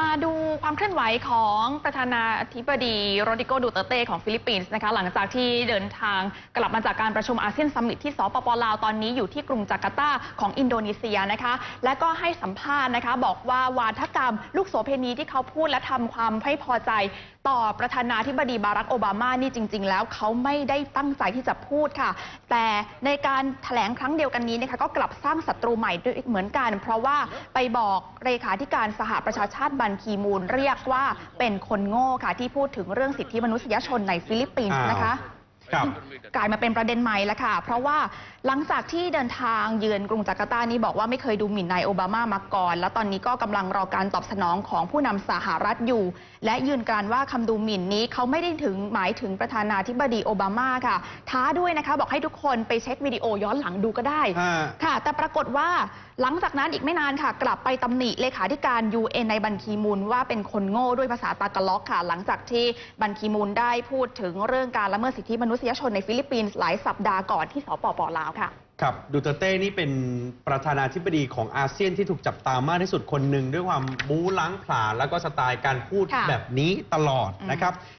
มาดูความเคลื่อนไหวของประธานาธิบดีโรดิโกดูเตเตของฟิลิปปินส์นะคะหลังจากที่เดินทางกลับมาจากการประชุมอาเซียนซัมมิตที่สปปลาวตอนนี้อยู่ที่กรุงจาการ์ตาของอินโดนีเซียนะคะและก็ให้สัมภาษณ์นะคะบอกว่าวาทกรรม ลูกโสเพณีที่เขาพูดและทำความไม่พอใจ ต่อประธานาธิบดีบารักโอบามานี่จริง ๆ แล้วเขาไม่ได้ตั้งใจที่จะพูดค่ะ แต่ในการแถลงครั้งเดียวกันนี้นะคะก็กลับสร้างศัตรูใหม่ด้วยเหมือนกัน เพราะว่าไปบอกเลขาธิการสหประชาชาติบันคีมูลเรียกว่าเป็นคนโง่ค่ะที่พูดถึงเรื่องสิทธิมนุษยชนในฟิลิปปินส์นะคะครับกลายมาเป็นประเด็นใหม่แล้วค่ะ เพราะว่าหลังจากที่เดินทางเยือนกรุงจาการ์ตานี้บอกว่าไม่เคยดูหมิ่นนายโอบามามาก่อน แล้วตอนนี้ก็กำลังรอการตอบสนองของผู้นำสหรัฐอยู่ และยืนการว่าคำดูหมิ่นนี้เขาไม่ได้ถึงหมายถึงประธานาธิบดีโอบามาค่ะ ท้าด้วยนะคะ บอกให้ทุกคนไปเช็ควิดีโอย้อนหลังดูก็ได้ฮะค่ะ แต่ปรากฏว่าหลังจากนั้นอีกไม่นานค่ะ กลับไปตำหนิเลขาธิการ UN ในบัญคีมูลว่าเป็นคนโง่ด้วยภาษาตากาล็อกค่ะ หลังจากที่บัญคีมูลได้พูดถึงเรื่องการละเมิดสิทธิมนุษยชนในฟิลิปปินส์หลายสัปดาห์ก่อนที่สปปลาวค่ะครับดูเตอร์เต้นี่เป็นประธานาธิบดีของอาเซียนที่ถูกจับตามากที่สุดคนหนึ่งด้วยความบู๊ล้างผลาญแล้วก็สไตล์การพูดค่ะแบบนี้ตลอดอืมนะครับ